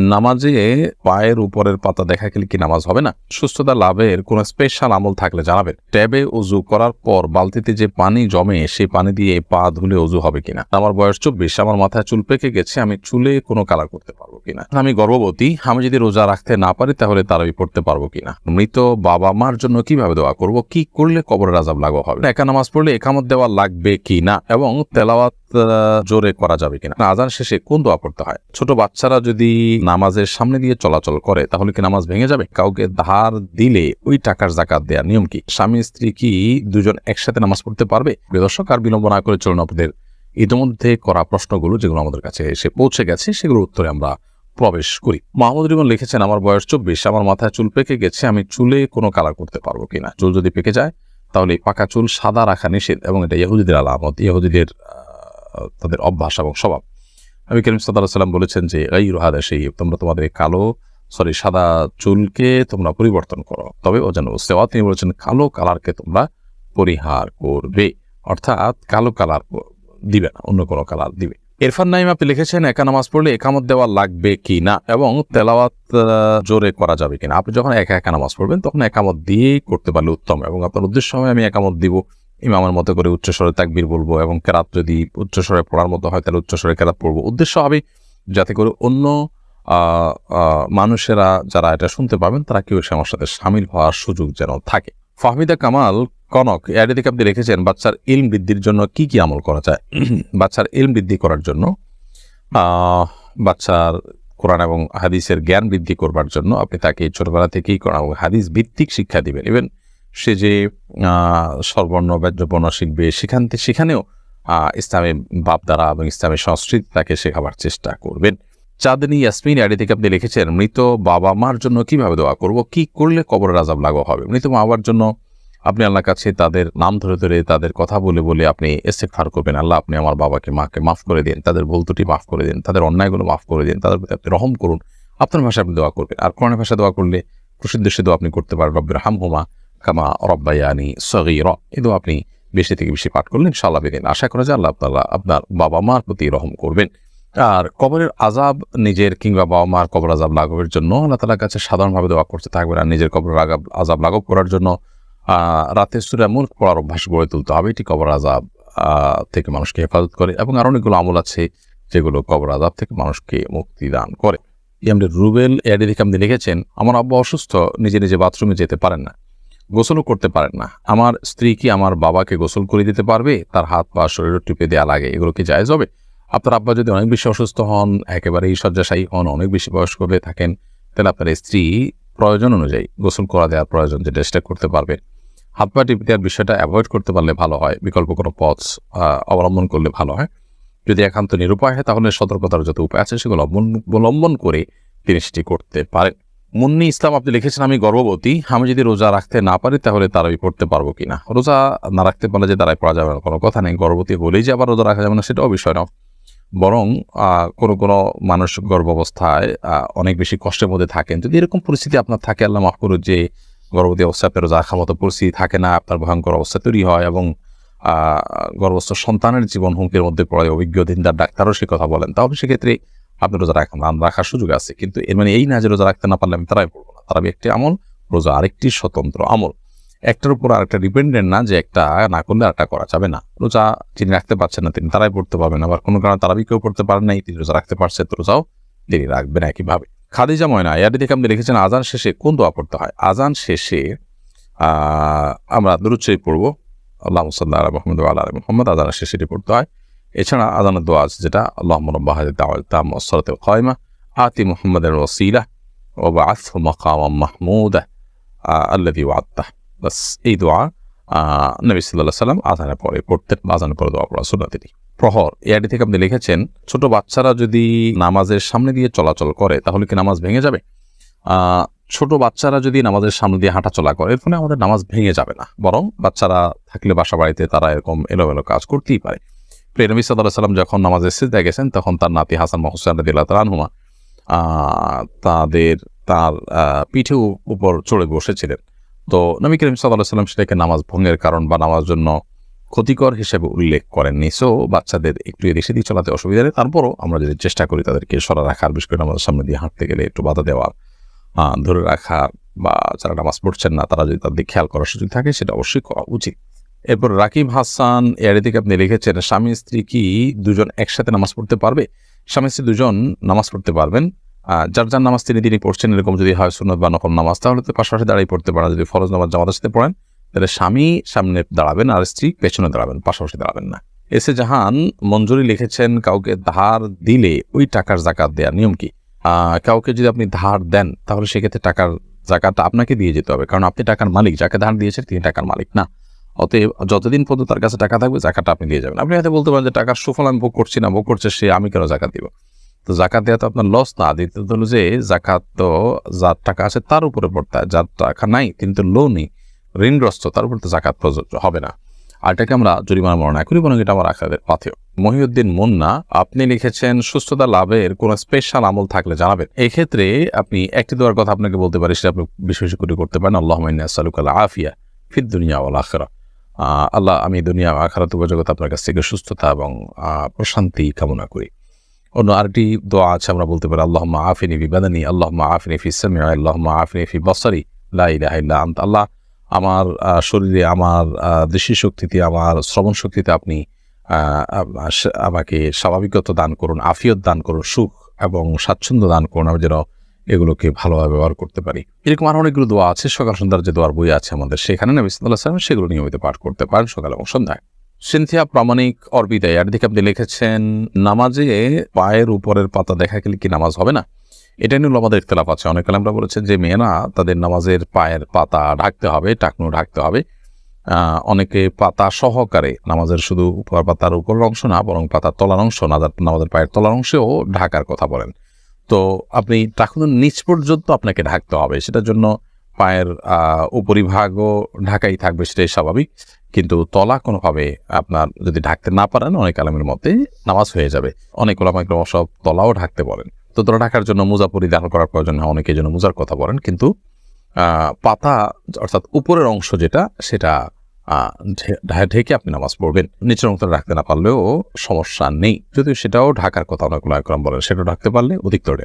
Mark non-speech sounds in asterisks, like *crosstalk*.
নামাজে পায়ের উপরের পাতা দেখা গেলে কি নামাজ হবে না? সুস্থতা লাভের কোনো স্পেশাল আমল থাকলে জানাবেন। ট্যাবে উজু করার পর বালতিতে যে পানি জমে, সেই পানি দিয়ে পা ধুলে উজু হবে কিনা? আমার বয়স চব্বিশ, আমার মাথায় চুল পেকে গেছে, আমি চুলে কোনো কালার করতে পারব কিনা? আমি গর্ভবতী, আমি যদি রোজা রাখতে না পারি, তাহলে তারাবি পড়তে পারব কিনা? মৃত বাবা মার জন্য কীভাবে দোয়া করব? কি করলে কবরের আজাব লাগো হবে? একা নামাজ পড়লে একামত দেওয়া লাগবে কি না এবং তেলাওয়াত জোরে করা যাবে কিনা? আজান শেষে কোন দোয়া করতে হয়? ছোট বাচ্চারা যদি নামাজের সামনে দিয়ে চলাচল করে, তাহলে কি নামাজ ভেঙে যাবে? কাউকে ধার দিলে ওই টাকার জাকাত দেওয়ার নিয়ম কি? স্বামী, স্ত্রী কি দুজন একসাথে নামাজ পড়তে পারবে? প্রিয় দর্শক, আর বিলম্ব না করে চলুন আপনাদের ইতিমধ্যে করা প্রশ্নগুলো যেগুলো আমাদের কাছে এসে পৌঁছে গেছে, সেগুলোর উত্তরে আমরা প্রবেশ করি। মাহমুদ রিমন লিখেছেন, আমার বয়স চব্বিশ, আমার মাথায় চুল পেকে গেছে, আমি চুলে কোনো কালার করতে পারব কিনা? চুল যদি পেকে যায়, তাহলে পাকা চুল সাদা রাখা নিষেধ এবং এটা ইহুদিদের আলামত। ইহুদিদের তাদের অভ্যাস এবং স্বভাব। আমি করিম সাল্লাম বলেছেন যে এই রোহাদা সেই তোমরা তোমাদের কালো, সরি, সাদা চুলকে তোমরা পরিবর্তন করো। তবে ও যেন সেওয়া তিনি বলেছেন, কালো কালারকে তোমরা পরিহার করবে। অর্থাৎ কালো কালার দিবে না, অন্য কোনো কালার দিবে। ইরফান নাইম আপনি লিখেছেন, একা নামাজ পড়লে একামত দেওয়া লাগবে কি না? এবং তেলাওয়াত জোরে করা যাবে কিনা আপনি যখন একা একা নামাজ পড়বেন, তখন একামত দিয়েই করতে পারলে উত্তম। এবং আপনার উদ্দেশ্য হয়, আমি একামত দিব। ইমামের মতো করে উচ্চস্বরে তাকবীর বলব এবং কেরাত যদি উচ্চস্বরে পড়ার মতো হয়, তাহলে উচ্চস্বরে কেরাত পড়ব। উদ্দেশ্য হবে যাতে করে অন্য মানুষেরা যারা এটা শুনতে পাবেন, তারা কেউ এসে আমার সাথে সামিল হওয়ার সুযোগ যেন থাকে। ফাহমিদা কামাল কনক, এর দিকে আপনি রেখেছেন, বাচ্চার ইলম বৃদ্ধির জন্য কি কি আমল করা যায়? *clears throat* বাচ্চার ইলম বৃদ্ধি করার জন্য বাচ্চার কোরআন এবং হাদিসের জ্ঞান বৃদ্ধি করবার জন্য আপনি তাকে ছোটবেলা থেকেই কোরআন এবং হাদিস ভিত্তিক শিক্ষা দিবেন। ইভেন সে যে সর্বর্ণ স্বরবর্ণ শিখবে সেখান থেকে সেখানেও আহ, ইসলামের বাপদারা এবং ইসলামের সংস্কৃতি তাকে শেখাবার চেষ্টা করবেন। চাঁদনি ইয়াসমিন আইডি থেকে আপনি লিখেছেন মৃত বাবা মার জন্য কীভাবে দোয়া করব? কি করলে কবরের আজাব লাগো হবে? মৃত মা বাবার জন্য আপনি আল্লাহর কাছে তাদের নাম ধরে ধরে তাদের কথা বলে বলে আপনি এসে ফার করবেন। আল্লাহ আপনি আমার বাবাকে মাকে মাফ করে দিন তাদের ভুল ত্রুটি মাফ করে দিন তাদের অন্যায়গুলো মাফ করে দিন তাদের আপনি রহম করুন। আপনার ভাষায় আপনি দোয়া করবেন। আর কোরআনের ভাষায় দোয়া করলে প্রসিদ্ধ সে দোয়া আপনি করতে পারেন রব্বির হাম হুমা কামা রব্বায়ানি সগির। দোয়া আপনি বেশি থেকে বেশি পাঠ করলেন, ইনশাআল্লাহ বেদিন আশা করা যায় আল্লাহ তাআলা আপনার বাবা মার প্রতি রহম করবেন। আর কবরের আজাব নিজের কিংবা বাবা মার কবর আজাব লাঘবের জন্য আল্লাহ তালার কাছে সাধারণভাবে দোয়া করতে থাকবেন। আর নিজের কবর আগাব আজাব লাঘব করার জন্য রাতে সুরা মুল্ক পড়ার অভ্যাস গড়ে তুলতে হবে। এটি কবর আজাব থেকে মানুষকে হেফাজত করে এবং আরও অনেকগুলো আমল আছে যেগুলো কবর আজাব থেকে মানুষকে মুক্তি দান করে। ইয়ামডি রুবেল এডি থেকে আপনি লিখেছেন, আমার আব্বা অসুস্থ, নিজে নিজে বাথরুমে যেতে পারেন না। গোসলও করতে পারেন না। আমার স্ত্রী কি আমার বাবাকে গোসল করে দিতে পারবে? তার হাত পা শরীর টিপে দেওয়া লাগে। এগুলো কি জায়েজ হবে? আপনার আব্বা যদি অনেক বেশি অসুস্থ হন, একেবারেই শয্যাশায়ী হন, অনেক বেশি বয়স্ক হয়ে থাকেন, তাহলে আপনার স্ত্রী প্রয়োজন অনুযায়ী গোসল করা দেওয়ার প্রয়োজন যেটা সেটা করতে পারবে। হাত পা টিপে দেওয়ার বিষয়টা অ্যাভয়েড করতে পারলে ভালো হয়। বিকল্প কোনো পথ অবলম্বন করলে ভালো হয়। যদি একান্ত নিরুপায় হয়, তাহলে সতর্কতার যত উপায় আছে, সেগুলো অবলম্বন- করে তিনি সেটি করতে পারেন। মুন্নি ইসলাম আপনি লিখেছেন, আমি গর্ভবতী, আমি যদি রোজা রাখতে না পারি, তাহলে তারাই পড়তে পারব কিনা? রোজা না রাখতে পারলে যে তারাই পড়া যাবে না, কোনো কথা নেই। গর্ভবতী বলেই যে আবার রোজা রাখা যাবে না, সেটাও বিষয় না বরং কোনো কোনো মানুষ গর্ভাবস্থায় অনেক বেশি কষ্টের মধ্যে থাকেন। যদি এরকম পরিস্থিতি আপনার থাকে, আল্লাহ মাফ করুন যে গর্ভবতী অবস্থায় আপনার রোজা রাখার মতো পরিস্থিতি থাকে না, আপনার ভয়ঙ্কর অবস্থা তৈরি হয় এবং গর্ভস্থ সন্তানের জীবন হুমকির মধ্যে পড়ে, অভিজ্ঞ দিনদার ডাক্তারও সে কথা বলেন, তাহলে সেক্ষেত্রে আপনি রোজা রাখেন রাখার সুযোগ আছে। কিন্তু এর মানে এই না যে রোজা রাখতে না পারলে আমি তারাই পড়ব না। তারাবি একটি আমল, রোজা আরেকটি স্বতন্ত্র আমল। একটার উপর আরেকটা ডিপেন্ডেন্ট না যে একটা না করলে আরেকটা করা যাবে না। রোজা তিনি রাখতে পারছেন না তিনি তারাই পড়তে পারবেন। আবার কোনো কারণে তারাবি কেউ পড়তে পারেন নাই, তিনি রোজা রাখতে পারছেন, তো রোজাও তিনি রাখবেন একইভাবে। খাদিজা ময়না, ইয়াদি থেকে আপনি লিখেছেন আজান শেষে কোন দোয়া পড়তে হয়? আজান শেষে আমরা দুরুচ্ছই পড়ব। আল্লাহ মুসাল্লাহ মোহাম্মদ আল্লাহ মোহাম্মদ আজানের শেষেটি পড়তে হয়। এছাড়া আজানের দোয়া আছে, যেটা আল্লাহ মরব্বাহাদ তাম সরতে খয়মা আতি মোহাম্মদের ওসিলা, ও বা আস মকাম মাহমুদ আল্লাদি ওয়াত্তা বাস, এই দোয়া নবী সাল্লাহ সাল্লাম আজানের পরে পড়তে আজানের পরে দোয়া পড়া সুন্নতিটি প্রহর এআডি থেকে আপনি লিখেছেন, ছোট বাচ্চারা যদি নামাজের সামনে দিয়ে চলাচল করে, তাহলে কি নামাজ ভেঙে যাবে? ছোট বাচ্চারা যদি নামাজের সামনে দিয়ে হাঁটা চলা করে এর ফলে আমাদের নামাজ ভেঙে যাবে না। বরং বাচ্চারা থাকলে বাসা বাড়িতে তারা এরকম এলোমেলো কাজ করতেই পারে। নবী সাল্লাহ সাল্লাম যখন নামাজের সিজদায় গেছেন, তখন তার নাতি হাসান মহসেন রদিল্লাহ তালানহুমা তাদের, তার পিঠে উপর চড়ে বসেছিলেন। তো নবী করিম সাল্লাহ সাল্লাম সেটাকে নামাজ ভঙ্গের কারণ বা নামাজ জন্য ক্ষতিকর হিসেবে উল্লেখ করেননি। সো বাচ্চাদের একটু এদিক সেদিক চালাতে অসুবিধা নেই। তারপরও আমরা যদি চেষ্টা করি তাদেরকে সরা রাখার, বিশেষ করে আমাদের সামনে দিয়ে হাঁটতে গেলে একটু বাধা দেওয়ার ধরে রাখার বা যারা নামাজ পড়ছেন না, তারা যদি তাদের খেয়াল করার সুযোগ থাকে, সেটা অবশ্যই করা উচিত। এরপর রাকিব হাসান এর থেকে আপনি লিখেছেন, স্বামী স্ত্রী কি দুজন একসাথে নামাজ পড়তে পারবে? স্বামী স্ত্রী দুজন নামাজ পড়তে পারবেন। যার যার নামাজ তিনি তিনি পড়ছেন, এরকম যদি হয় সুনত বা নকল নামাজ, তাহলে তো পাশাপাশি দাঁড়িয়ে পড়তে পারেন। যদি ফরজ নামাজ জামাতের সাথে পড়েন, তাহলে স্বামী সামনে দাঁড়াবেন আর স্ত্রী পেছনে দাঁড়াবেন, পাশাপাশি দাঁড়াবেন না। এসে জাহান মঞ্জুরি লিখেছেন, কাউকে ধার দিলে ওই টাকার জাকাত দেওয়ার নিয়ম কি? কাউকে যদি আপনি ধার দেন, তাহলে সেক্ষেত্রে টাকার জাকাতটা আপনাকে দিয়ে যেতে হবে। কারণ আপনি টাকার মালিক, যাকে ধার দিয়েছেন তিনি টাকার মালিক না। অতএব যতদিন পর্যন্ত তার কাছে টাকা থাকবে, জাকাতটা আপনি দিয়ে যাবেন। আপনি হয়তো বলতে পারেন যে টাকার সুফল আমি ভোগ করছি না, ভোগ করছে সে, আমি কেন জাকাত দিব? তো জাকাত দেওয়া তো আপনার লস না, দ্বিতীয়ত হলো যে জাকাত তো যার টাকা আছে তার উপরে পড়তে হয়, যার টাকা নাই তিনি তো লোনই ঋণগ্রস্ত, তার উপর তো জাকাত প্রযোজ্য হবে না। আর এটাকে আমরা জরিমানা মনে করি, বরং এটা আমার আখাদের পাথেও মহিউদ্দিন মুন্না, আপনি লিখেছেন, সুস্থতা লাভের কোনো স্পেশাল আমল থাকলে জানাবেন। এক্ষেত্রে আপনি একটি দেওয়ার কথা আপনাকে বলতে পারি, সেটা আপনি বিশেষ করে করতে পারেন। আল্লাহ সালুকাল আফিয়া ফিদ দুনিয়া ওয়াল আখরা আল্লাহ, আমি দুনিয়া আখারাত উপজগত আপনার কাছ থেকে সুস্থতা এবং প্রশান্তি কামনা করি। অন্য আরেকটি দোয়া আছে, আমরা বলতে পারি আল্লাহ আফিনি ফি বাদানি আল্লাহ আফিনি ফি সামি আল্লাহ আফিনি ফি বসারি, লা ইলাহা ইল্লা আন্ত। আল্লাহ, আমার শরীরে, আমার দৃষ্টি শক্তিতে, আমার শ্রবণ শক্তিতে আপনি আমাকে স্বাভাবিকতা দান করুন, আফিয়ত দান করুন, সুখ এবং স্বাচ্ছন্দ্য দান করুন। আমি যেন এগুলোকে ভালোভাবে ব্যবহার করতে পারি। এরকম আরও অনেকগুলো দোয়া আছে। সকাল সন্ধ্যার যে দোয়ার বই আছে আমাদের সেখানে নবী সাল্লাহ সাল্লাম সেগুলো নিয়মিত পাঠ করতে পারেন সকাল এবং সন্ধ্যায় সিনথিয়া প্রামাণিক অর্বিদায় আর দিকে আপনি লিখেছেন, নামাজে পায়ের উপরের পাতা দেখা গেলে কি নামাজ হবে না? এটা নিয়ে আমাদের ইখতলাফ আছে। অনেক আমরা বলেছেন যে মেয়েরা তাদের নামাজের পায়ের পাতা ঢাকতে হবে টাকনো ঢাকতে হবে। অনেকে পাতা সহকারে নামাজের শুধু উপর পাতার উপরের অংশ না, বরং পাতার তলার অংশ নাজার নামাজের পায়ের তলার অংশেও ঢাকার কথা বলেন। তো আপনি টাকুনের নিচ পর্যন্ত আপনাকে ঢাকতে হবে। সেটার জন্য পায়ের উপরিভাগও ঢাকাই থাকবে, সেটাই স্বাভাবিক। কিন্তু তলা কোনোভাবে আপনার যদি ঢাকতে না পারেন, অনেক আলমের মতে নামাজ হয়ে যাবে। অনেক ওলামাইক সব তলাও ঢাকতে বলেন তো তলা ঢাকার জন্য মোজা পরিধান করার প্রয়োজন হয় অনেকে জন্য মোজার কথা বলেন। কিন্তু পাতা অর্থাৎ উপরের অংশ যেটা, সেটা ঢেকে আপনি নামাজ পড়বেন। নিচের অংশ রাখতে না পারলেও সমস্যা নেই। যদিও সেটাও ঢাকার কথা অনেক ওলামাইকরাম বলেন, সেটাও ঢাকতে পারলে অধিক অধিকতর